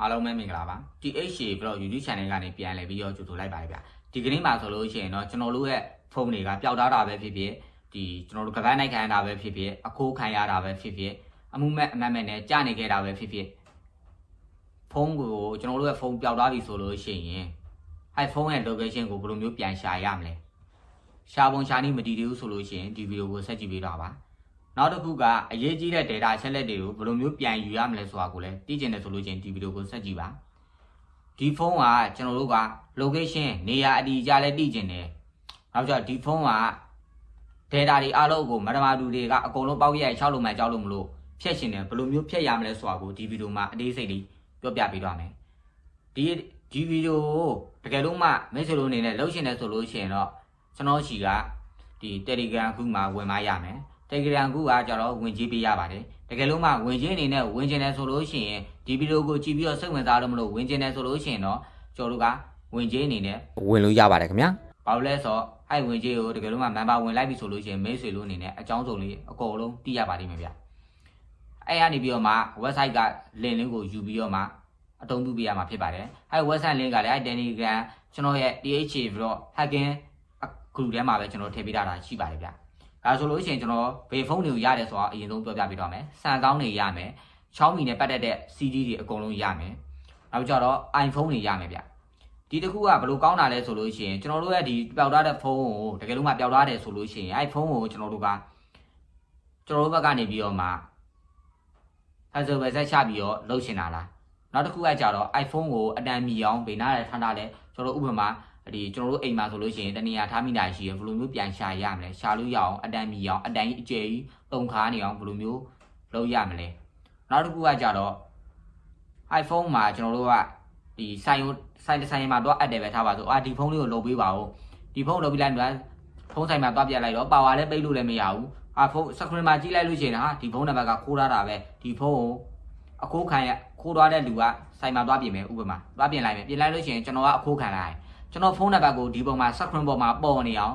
အားလုံးပဲမင်္ဂလာပါ THC Vlog YouTube Channel ကနေပြန်လည်ပြီးတော့ကြိုဆိုလိုက်ပါတယ်ဗျဒီကနေ့မှာဆိုလို့ရှိရင်တော့ကျွန်တော်တို့ရဲ့ဖုန်းတွေကပျောက်သားတာပဲဖြစ်ဖြစ်ဒီကျွန်တော်တို့ကပတ်နိုင်ခံရတာပဲဖြစ်ဖြစ်အခိုးခံရတာပဲဖြစ်ဖြစ်အမှုမဲ့အမတ်မဲ့နဲ့ကြာနေခဲ့တာပဲဖြစ်ဖြစ်ဖုန်းကိုကျွန်တော်တို့ရဲ့ဖုန်းပျောက်သွားပြီဆိုလို့ရှိရင်အဲဖုန်းရဲ့ location ကိုဘယ်လိုမျိုးပြန်ရှာရမလဲရှာပုံရှာနည်းမတည်သေးဘူးဆိုလို့ရှိရင်ဒီဗီဒီယိုကိုဆက်ကြည့်ပေးတော့ပါ နောက်တစ်ခုကအရေးကြီးတဲ့ data အချက်လက်တွေကိုဘယ်လိုမျိုးပြန်ယူရမလဲဆိုတာကိုလည်းသိကျင်တယ်ဆိုလို့ချင်းဒီဗီဒီယိုကိုဆက်ကြည့်ပါဒီဖုန်းကကျွန်တော်တို့က location နေရာအတီအကျလည်းသိကျင်တယ်နောက်ကျဒီဖုန်းက data တွေအားလုံးကိုမရမတူတွေကအကုန်လုံးပေါက်ရိုက်ချောက်လို့မှကြောက်လို့မလို့ဖြတ်ရှင်တယ်ဘယ်လိုမျိုးဖြတ်ရမလဲဆိုတာကိုဒီဗီဒီယိုမှာအသေးစိတ်လေးပြောပြပေးတော့မယ်ဒီဒီဗီဒီယိုကိုတကယ်လို့မှမိတ်ဆွေတို့အနေနဲ့လုပ်ရှင်တယ်ဆိုလို့ရှိရင်တော့ကျွန်တော်ရှိကဒီ Telegram ခုမှာဝင်မရမယ် Telegram ကူကကြတော့ဝင်ကြည့်ပေးရပါတယ်တကယ်လို့မှဝင်ချင်းအနေနဲ့ဝင်ကျင်တယ်ဆိုလို့ရှိရင်ဒီဗီဒီယိုကိုကြည့်ပြီးတော့စိတ်ဝင်စားလို့မလို့ဝင်ကျင်တယ်ဆိုလို့ရှိရင်တော့ကျွန်တော်တို့ကဝင်ချင်းအနေနဲ့ဝင်လို့ရပါတယ်ခင်ဗျာဘာလို့လဲဆိုတော့အဲ့ဝင်ချင်းကိုတကယ်လို့မှ member ဝင်လိုက်ပြီဆိုလို့ရှိရင်မိတ်ဆွေလို့အနေနဲ့အကြောင်းစုံလေးအကုန်လုံးသိရပါလိမ့်မယ်ဗျအဲ့ကနေပြီးတော့မှ website က link လေးကိုယူပြီးတော့မှအသုံးပြုပေးရမှာဖြစ်ပါတယ်အဲ့ website link ကလည်းအဲ့ Telegram ကျွန်တော်ရဲ့ DHA ပြီးတော့ hacking group ထဲမှာပဲကျွန်တော်ထည့်ပေးထားတာရှိပါတယ်ဗျ ဒါဆိုလို့ရှိရင်ကျွန်တော်ဘေဖုန်းတွေကိုရတယ်ဆိုတာအရင်ဆုံးပြောပြပေးတော့မယ်။စံကောင်းတွေရမယ်။ Xiaomi နဲ့ပတ်သက်တဲ့ CD တွေအကုန်လုံးရမယ်။နောက်ကြတော့ iPhone တွေရမယ်ဗျ။ဒီတစ်ခုကဘယ်လိုကောင်းတာလဲဆိုလို့ရှိရင်ကျွန်တော်တို့ရဲ့ဒီပျောက်ထားတဲ့ဖုန်းကိုတကယ်လို့မှပျောက်ထားတယ်ဆိုလို့ရှိရင်အဲ့ဖုန်းကိုကျွန်တော်တို့ကကျွန်တော်တို့ဘက်ကနေပြီးတော့မှ Hazel ပဲဆက်ချပြီးတော့လှုပ်ရှင်တာလား။နောက်တစ်ခုကကြတော့ iPhone ကိုအတန်မီအောင်ဗေနားရထားတာလဲကျွန်တော်တို့ဥပမာ ဒီကျွန်တော်တို့အိမ်မှာဆိုလို့ရှိရင်တနေရာထားမိတာရှိရင်ဘယ်လိုမျိုးပြန်ရှာရမလဲရှာလို့ရအောင်အတန်မီအောင်အတန်ကြီးအကျယ်ကြီးတုံခါနေအောင်ဘယ်လိုမျိုးလုပ်ရမလဲနောက်တစ်ခုကကြတော့ iPhone မှာကျွန်တော်တို့ကဒီဆိုင်ကိုဆိုင်တစ်ဆိုင်မှာတော့အပ်တယ်ပဲထားပါဆိုအာဒီဖုန်းလေးကိုလုပ်ပေးပါဦးဒီဖုန်းလုပ်ပြီးလိုက်တော့ဖုန်းဆိုင်မှာတွားပြလိုက်တော့ပါဝါလည်းပိတ်လို့လည်းမရဘူးအာဖုန်း screen မှာကြည့်လိုက်လို့ရှိရင်ဟာဒီဖုန်းနံပါတ်ကခိုးထားတာပဲဒီဖုန်းကိုအခိုးခံရခိုးထားတဲ့လူကဆိုင်မှာတွားပြင်မယ်ဥပမာတွားပြင်လိုက်မယ်ပြင်လိုက်လို့ရှိရင်ကျွန်တော်ကအခိုးခံလိုက် ကျွန်တော်ဖုန်းနံပါတ်ကိုဒီပုံမှာ screen ပေါ်မှာပေါ်နေအောင်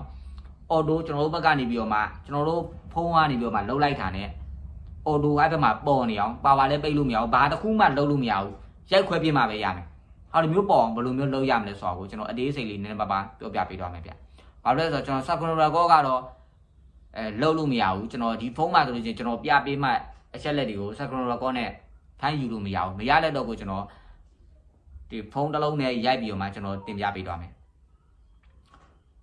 auto ကျွန်တော်တို့ဘက်ကနေပြီးတော့မှကျွန်တော်တို့ဖုန်းကနေပြီးတော့မှလှုပ်လိုက်တာ ਨੇ auto အဲ့ဘက်မှာပေါ်နေအောင်ပါဝါလည်းပိတ်လို့မရဘူးဘာတစ်ခုမှလှုပ်လို့မရဘူးရိုက်ခွဲပြမှပဲရမယ်ဟာဒီမျိုးပေါ်အောင်ဘယ်လိုမျိုးလှုပ်ရမလဲဆိုတာကိုကျွန်တော်အသေးစိတ်လေးနည်းနည်းပါးပါးပြောပြပေးတော့မယ်ဗျဘာလို့လဲဆိုတော့ကျွန်တော် screen record ကတော့အဲလှုပ်လို့မရဘူးကျွန်တော်ဒီဖုန်းမှာဆိုလို့ချင်းကျွန်တော်ပြပေးမှအချက်လက်တွေကို screen record နဲ့ထိုင်းယူလို့မရဘူးမရတဲ့တော့ကိုကျွန်တော် ဒီဖုန်းတစ်လုံးနဲ့ရိုက်ပြီးတော့မှကျွန်တော်တင်ပြပေးတော့မယ်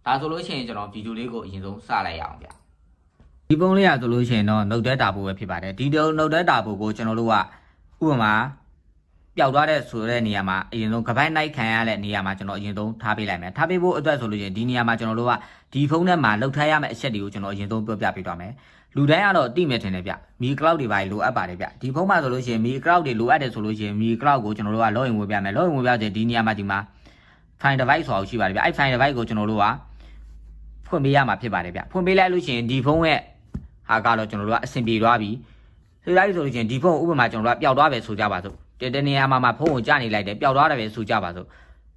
ဒါဆိုလို့ရှိရင်ကျွန်တော်ဗီဒီယိုလေးကိုအရင်ဆုံးစလိုက်ရအောင်ဗျဒီပုံလေးရဆိုလို့ရှိရင်တော့နှုတ်သက်တာပိုပဲဖြစ်ပါတယ်ဒီတော့နှုတ်သက်တာပိုကိုကျွန်တော်တို့ကဥပမာပျောက်သွားတဲ့ဆိုတဲ့နေရာမှာအရင်ဆုံးကပိုက်နိုင်ခံရတဲ့နေရာမှာကျွန်တော်အရင်ဆုံးထားပေးလိုက်မယ်ထားပေးဖို့အတွက်ဆိုလို့ရှိရင်ဒီနေရာမှာကျွန်တော်တို့ကဒီဖုန်းထဲမှာလောက်ထားရမယ့်အချက်တွေကိုကျွန်တော်အရင်ဆုံးပြောပြပေးသွားမယ် လူတိုင်းကတော့တိမဲ့ထင်တယ်ဗျမီ cloud တွေပါလိုအပ်ပါတယ်ဗျဒီဖုန်းမှာဆိုလို့ရှိရင်မီ cloud တွေလိုအပ်တယ်ဆိုလို့ရှိရင်မီ cloud ကိုကျွန်တော်တို့က login ဝင်ပြမယ် login ဝင်ပြတဲ့ဒီနေရာမှာဒီမှာ file device ဆိုတာရှိပါတယ်ဗျအဲ့ file device ကိုကျွန်တော်တို့ကဖွင့်ပေးရမှာဖြစ်ပါတယ်ဗျဖွင့်ပေးလိုက်လို့ရှိရင်ဒီဖုန်းရဲ့ဟာကတော့ကျွန်တော်တို့ကအဆင်ပြေသွားပြီဆိုလိုက်ဆိုလို့ရှိရင်ဒီဖုန်းဥပမာကျွန်တော်တို့ကပျောက်သွားပဲဆိုကြပါစို့တတနေရာမှာမှာဖုန်းကိုကြာနေလိုက်တယ်ပျောက်သွားတယ်ပဲဆိုကြပါစို့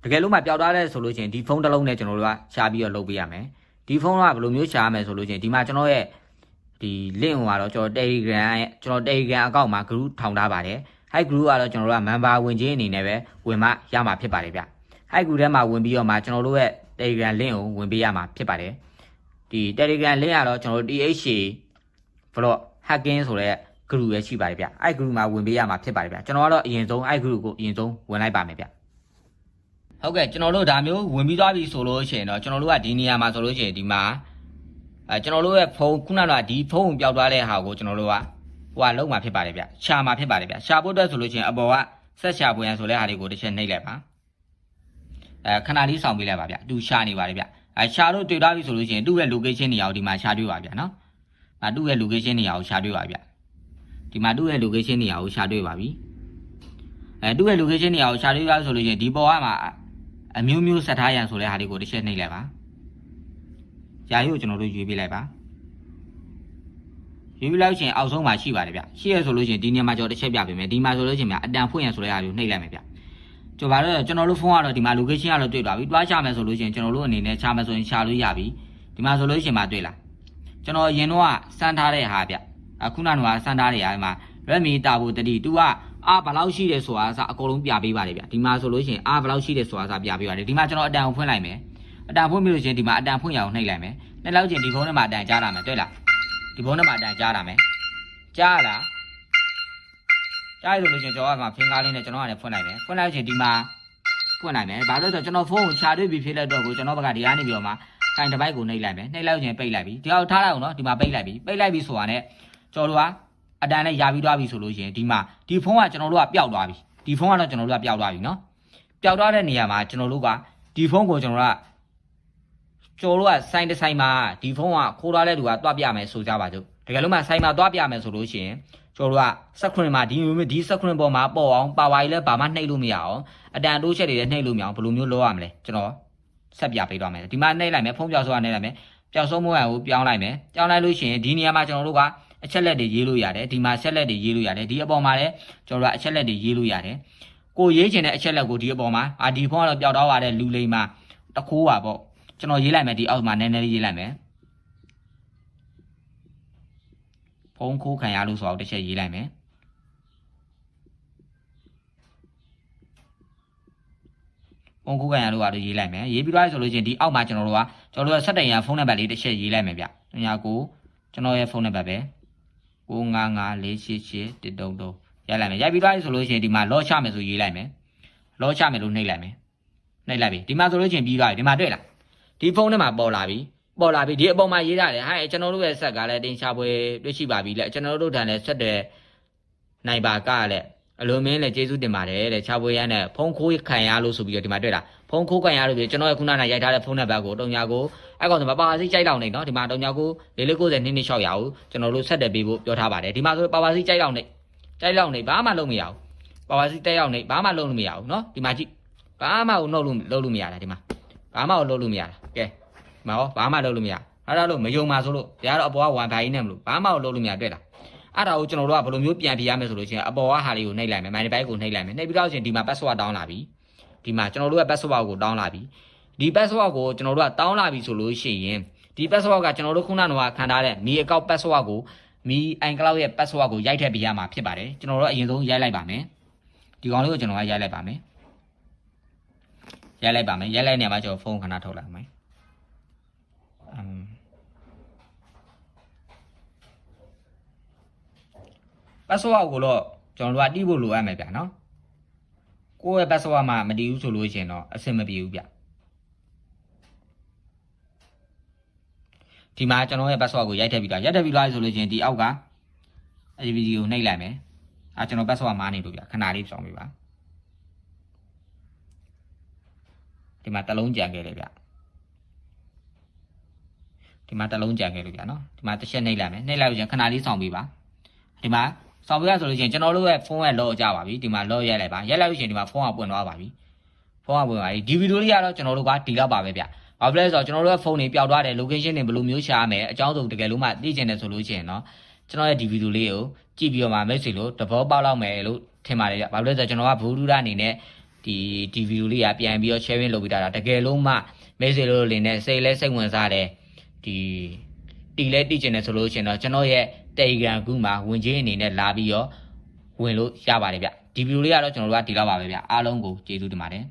တကယ်လို့မှပျောက်သွားတယ်ဆိုလို့ရှိရင်ဒီဖုန်းတစ်လုံးနဲ့ကျွန်တော်တို့ကရှာပြီးတော့လုပ်ပေးရမယ်ဒီဖုန်းကဘယ်လိုမျိုးရှာရမယ်ဆိုလို့ရှိရင်ဒီမှာကျွန်တော်ရဲ့ ဒီ link ကိုကတော့ကျွန်တော် Telegram ရဲ့ကျွန်တော် Telegram အကောင့်မှာ group ထောင်ထားပါတယ်အဲ့ group ကတော့ကျွန်တော်တို့က member ဝင်ခြင်းအနေနဲ့ပဲဝင်မှရမှာဖြစ်ပါတယ်ဗျအဲ့ group ထဲမှာဝင်ပြီးတော့မှကျွန်တော်တို့ရဲ့ Telegram link ကိုဝင်ပေးရမှာဖြစ်ပါတယ်ဒီ Telegram link ကတော့ကျွန်တော်တို့ DHA blog hacking ဆိုတဲ့ group ပဲရှိပါတယ်ဗျအဲ့ group မှာဝင်ပေးရမှာဖြစ်ပါတယ်ဗျကျွန်တော်ကတော့အရင်ဆုံးအဲ့ group ကိုအရင်ဆုံးဝင်လိုက်ပါမယ်ဗျဟုတ်ကဲ့ကျွန်တော်တို့ဒါမျိုးဝင်ပြီးသွားပြီဆိုလို့ရှိရင်တော့ကျွန်တော်တို့ကဒီနေရာမှာဆိုလို့ရှိရင်ဒီမှာ အဲကျွန်တော်တို့ရဲ့ဖုန်းခုနကဒီဖုန်းကိုပျောက်သွားတဲ့ဟာကိုကျွန်တော်တို့ကဟိုကလုံးမှာဖြစ်ပါတယ်ဗျရှာမှာဖြစ်ပါတယ်ဗျရှာဖို့အတွက်ဆိုလို့ရှိရင်အပေါ်ကဆက်ရှာပွင့်ဆိုတဲ့ဟာလေးကိုတစ်ချက်နှိပ်လိုက်ပါအဲခဏလေးဆောင်ပေးလိုက်ပါဗျသူရှာနေပါတယ်ဗျအဲရှာလို့တွေ့ထားပြီဆိုလို့ရှိရင်သူ့ရဲ့ location နေရာကိုဒီမှာရှာတွေ့ပါဗျာနော်။အဲသူ့ရဲ့ location နေရာကိုရှာတွေ့ပါဗျ။ဒီမှာသူ့ရဲ့ location နေရာကိုရှာတွေ့ပါပြီ။အဲသူ့ရဲ့ location နေရာကိုရှာတွေ့ရဆိုလို့ရှိရင်ဒီပေါ်ကမှာအမျိုးမျိုးဆက်ထားရန်ဆိုတဲ့ဟာလေးကိုတစ်ချက်နှိပ်လိုက်ပါ။ ယာရုပ်ကျွန်တော်တို့ရွေးပေးလိုက်ပါ။ရွေးပြီးလိုက်ရှင်အောက်ဆုံးမှာရှိပါတယ်ဗျ။ရှိရဆိုလို့ရှိရင်ဒီနေရာမှာကျွန်တော်တစ်ချက်ပြပေးမယ်။ဒီမှာဆိုလို့ရှိရင်အတန်ဖွင့်ရန်ဆိုတဲ့ဟာလေးကိုနှိပ်လိုက်မယ်ဗျ။ကျွန်တော်တို့ကျွန်တော်တို့ဖုန်းကတော့ဒီမှာ location ကတော့တွေ့သွားပြီတွားချမယ်ဆိုလို့ရှိရင်ကျွန်တော်တို့အနေနဲ့ချမယ်ဆိုရင်ချလို့ရပြီဒီမှာဆိုလို့ရှိရင်မှတွေ့လားကျွန်တော်ရင်တော့စမ်းထားတဲ့ဟာဗျအခုနကစမ်းထားတဲ့ဟာဒီမှာ Redmi Tabo 3 तू ကအားဘယ်လောက်ရှိတယ်ဆိုတာအစအကုန်လုံးပြပေးပါတယ်ဗျဒီမှာဆိုလို့ရှိရင်အားဘယ်လောက်ရှိတယ်ဆိုတာအစပြပေးပါတယ်ဒီမှာကျွန်တော်အတန်ကိုဖွင့်လိုက်မယ် အတန်ဖွင့်ပြီးလို့ရှိရင်ဒီမှာအတန်ဖွင့်ရအောင်နှိပ်လိုက်မယ်နှိပ်လိုက်ချင်းဒီဖုန်းထဲမှာအတန်ကြားလာမယ်တွေ့လားဒီဖုန်းထဲမှာအတန်ကြားလာမယ်ကြားလားကြားရလို့ရှိရင်ကျွန်တော်ကမှဖင်ကားလေးနဲ့ကျွန်တော်ကလည်းဖွင့်လိုက်မယ်ဖွင့်လိုက်ချင်းဒီမှာဖွင့်လိုက်မယ်ဘာလို့လဲဆိုတော့ကျွန်တော်ဖုန်းကိုခြာတွေ့ပြီးဖြစ်လက်တော့ကိုကျွန်တော်ဘက်ကဒီကနေပြီးတော့မှခိုင်တစ်ပိုက်ကိုနှိပ်လိုက်မယ်နှိပ်လိုက်ချင်းပိတ်လိုက်ပြီဒီအောင်ထားလိုက်အောင်နော်ဒီမှာပိတ်လိုက်ပြီပိတ်လိုက်ပြီဆိုတာနဲ့ကျွန်တော်တို့ကအတန်နဲ့ယာပြီးသွားပြီဆိုလို့ရှိရင်ဒီမှာဒီဖုန်းကကျွန်တော်တို့ကပျောက်သွားပြီဒီဖုန်းကတော့ကျွန်တော်တို့ကပျောက်သွားပြီနော်ပျောက်သွားတဲ့နေရာမှာကျွန်တော်တို့ကဒီဖုန်းကိုကျွန်တော်တို့က ကျွန်တော်တို့ကစိုင်းတစ်ဆိုင်မှာဒီဖုန်းကခိုးထားတဲ့လူကတွားပြမယ်ဆိုကြပါစို့တကယ်လို့မှဆိုင်မှာတွားပြမယ်ဆိုလို့ရှိရင်ကျွန်တော်တို့ကစက်ခွန်းမှာဒီမျိုးဒီစက်ခွန်းပေါ်မှာပေါ်အောင်ပါဝါကြီးလည်းဘာမှနှိပ်လို့မရအောင်အတန်တိုးချက်တွေလည်းနှိပ်လို့မရအောင်ဘယ်လိုမျိုးလုပ်ရမလဲကျွန်တော်ဆက်ပြပေးတော့မယ်ဒီမှာနှိပ်လိုက်မယ်ဖုန်းပြောက်ဆိုတာနှိပ်လိုက်မယ်ပျောက်ဆုံးမွေးရကိုပြောင်းလိုက်မယ်ပြောင်းလိုက်လို့ရှိရင်ဒီနေရာမှာကျွန်တော်တို့ကအချက်လက်တွေရေးလို့ရတယ်ဒီမှာဆက်လက်တွေရေးလို့ရတယ်ဒီအပေါ်မှာလည်းကျွန်တော်တို့ကအချက်လက်တွေရေးလို့ရတယ်ကိုရေးချင်တဲ့အချက်လက်ကိုဒီအပေါ်မှာအာဒီဖုန်းကတော့ပျောက်တော့ပါတဲ့လူလိမ္မာတခိုးပါပေါ့ ကျွန်တော်ရေးလိုက်မယ်ဒီအောက်မှာနည်းနည်းလေးရေးလိုက်မယ်ဖုန်းခိုးခံရလို့ဆိုတော့တစ်ချက်ရေးလိုက်မယ်ဖုန်းခိုးခံရလို့ကတော့ရေးလိုက်မယ်ရေးပြီးတော့ဆိုလို့ချင်းဒီအောက်မှာကျွန်တော်တို့ကကျွန်တော်တို့ကဆက်တိုင်ရဖုန်းနံပါတ်လေးတစ်ချက်ရေးလိုက်မယ်ဗျ39ကျွန်တော်ရဲ့ဖုန်းနံပါတ်ပဲ9548833ရိုက်လိုက်မယ်ရိုက်ပြီးတော့ဆိုလို့ချင်းဒီမှာလော့ချမယ်ဆိုရေးလိုက်မယ်လော့ချမယ်လို့နှိပ်လိုက်မယ်နှိပ်လိုက်ပြီဒီမှာဆိုလို့ချင်းပြီးသွားပြီဒီမှာတွေ့လား ဒီဖုန်းထဲမှာပေါ်လာပြီပေါ်လာပြီဒီအပေါ်မှာရေးရတယ်ဟဲ့ကျွန်တော်တို့ရဲ့ဆက်ကလည်းတင်ချပွဲတွေ့ရှိပါပြီလေကျွန်တော်တို့ထန်လည်းဆက်တယ်နိုင်ပါကလည်းအလိုမင်းလည်းကျေးဇူးတင်ပါတယ်တဲ့ချပွဲရမ်းနဲ့ဖုန်းခိုးခံရလို့ဆိုပြီးတော့ဒီမှာတွေ့လားဖုန်းခိုးခံရလို့ပြီးကျွန်တော်ရဲ့ခုနကရိုက်ထားတဲ့ဖုန်းနံပါတ်ကိုတုံညာကိုအဲ့ကောင်ဆိုပါပါစီကြိုက်လောက်နေနော်ဒီမှာတုံညာကိုလေးလေး90နှစ်နှစ်600ကိုကျွန်တော်တို့ဆက်တယ်ပေးဖို့ပြောထားပါတယ်ဒီမှာဆိုပါပါစီကြိုက်လောက်နေကြိုက်လောက်နေဘာမှလုပ်မရဘူးပါပါစီတက်ရောက်နေဘာမှလုပ်လို့မရဘူးနော်ဒီမှာကြည့်ဘာမှကိုနှုတ်လို့လုပ်လို့မရတာဒီမှာ ဘာမှကိုလုပ်လို့မရတာကဲဒီမှာဟောဘာမှလုပ်လို့မရအဲ့ဒါလို့မယုံပါဆိုလို့တရားတော့အပေါ်ကဝမ်ဖိုင်နဲ့မလို့ဘာမှကိုလုပ်လို့မရတွေ့လားအဲ့ဒါကိုကျွန်တော်တို့ကဘယ်လိုမျိုးပြန်ပြရမလဲဆိုလို့ချင်းအပေါ်ကဟာလေးကိုနှိပ်လိုက်မယ်မိုင်းဘိုက်ကိုနှိပ်လိုက်မယ်နှိပ်ပြီးတော့ချင်းဒီမှာ password တောင်းလာပြီဒီမှာကျွန်တော်တို့ရဲ့ password ကိုတောင်းလာပြီဒီ password ကိုကျွန်တော်တို့ကတောင်းလာပြီဆိုလို့ရှိရင်ဒီ password ကကျွန်တော်တို့ခုနကခံထားတဲ့မီအကောင့် password ကိုမီ iCloud ရဲ့ password ကိုရိုက်ထည့်ပေးရမှာဖြစ်ပါတယ်ကျွန်တော်တို့အရင်ဆုံးရိုက်လိုက်ပါမယ်ဒီကောင်လေးကိုကျွန်တော်ကရိုက်လိုက်ပါမယ် ရိုက်လိုက်ပါမယ်ရိုက်လိုက်နေမှာကျွန်တော်ဖုန်းခဏထုတ်လိုက်မယ်အမ် password ကိုတော့ကျွန်တော်တို့ကတီးဖို့လိုအပ်မယ်ဗျာနော်ကိုယ့်ရဲ့ password မှာမတည်ဘူးဆိုလို့ရှိရင်တော့အဆင်မပြေဘူးဗျဒီမှာကျွန်တော်ရဲ့ password ကိုရိုက်ထည့်ပြီးတော့ရိုက်ထည့်ပြီးသွားဆိုလို့ရှိရင်ဒီအောက်ကအဲဒီဗီဒီယိုနှိပ်လိုက်မယ်အာကျွန်တော် password မားနေလို့ဗျာခဏလေးဆောင်ပြပါ ဒီမှာတလုံးကြံခဲ့တယ်ဗျဒီမှာတလုံးကြံခဲ့လို့ဗျနော်ဒီမှာတစ်ချက်နှိပ်လိုက်မယ်နှိပ်လိုက်လို့ချင်းခဏလေးဆောင်ပေးပါဒီမှာဆောင်ပေးရဆိုလို့ချင်းကျွန်တော်တို့ရဲ့ဖုန်းရဲ့ log ကြပါပြီဒီမှာ log ရိုက်လိုက်ပါရိုက်လိုက်လို့ချင်းဒီမှာဖုန်းကပွင့်သွားပါပြီဖုန်းကပွင့်ပါပြီဒီဗီဒီယိုလေးကတော့ကျွန်တော်တို့ကဒီလောက်ပါပဲဗျဘာဖြစ်လဲဆိုတော့ကျွန်တော်တို့ရဲ့ဖုန်းတွေပျောက်သွားတယ် location တွေဘယ်လိုမျိုးရှာရမလဲအကြောင်းစုံတကယ်လို့မှသိချင်တယ်ဆိုလို့ချင်းနော်ကျွန်တော်ရဲ့ဒီဗီဒီယိုလေးကိုကြည့်ပြီးတော့မှမိတ်ဆွေတို့သဘောပေါက်လောက်မယ်လို့ထင်ပါတယ်ဗျဘာဖြစ်လဲဆိုတော့ကျွန်တော်ကဘူဒူရာအနေနဲ့ ဒီဒီဗီဒီယိုလေးကပြန်ပြီးတော့ sharing လုပ်ပေးတာတကယ်လို့မှမိတ်ဆွေလို့လင်းနဲ့စိတ်လဲစိတ်ဝင်စားတယ်ဒီတီလဲတီချင်တယ်ဆိုလို့ရှိရင်တော့ကျွန်တော်ရဲ့ Telegram ကူမှာဝင်ချင်းအနေနဲ့လာပြီးတော့ဝင်လို့ရပါတယ်ဗျဒီဗီဒီယိုလေးကတော့ကျွန်တော်တို့ကဒီလောက်ပါပဲဗျအားလုံးကိုကျေးဇူးတင်ပါတယ်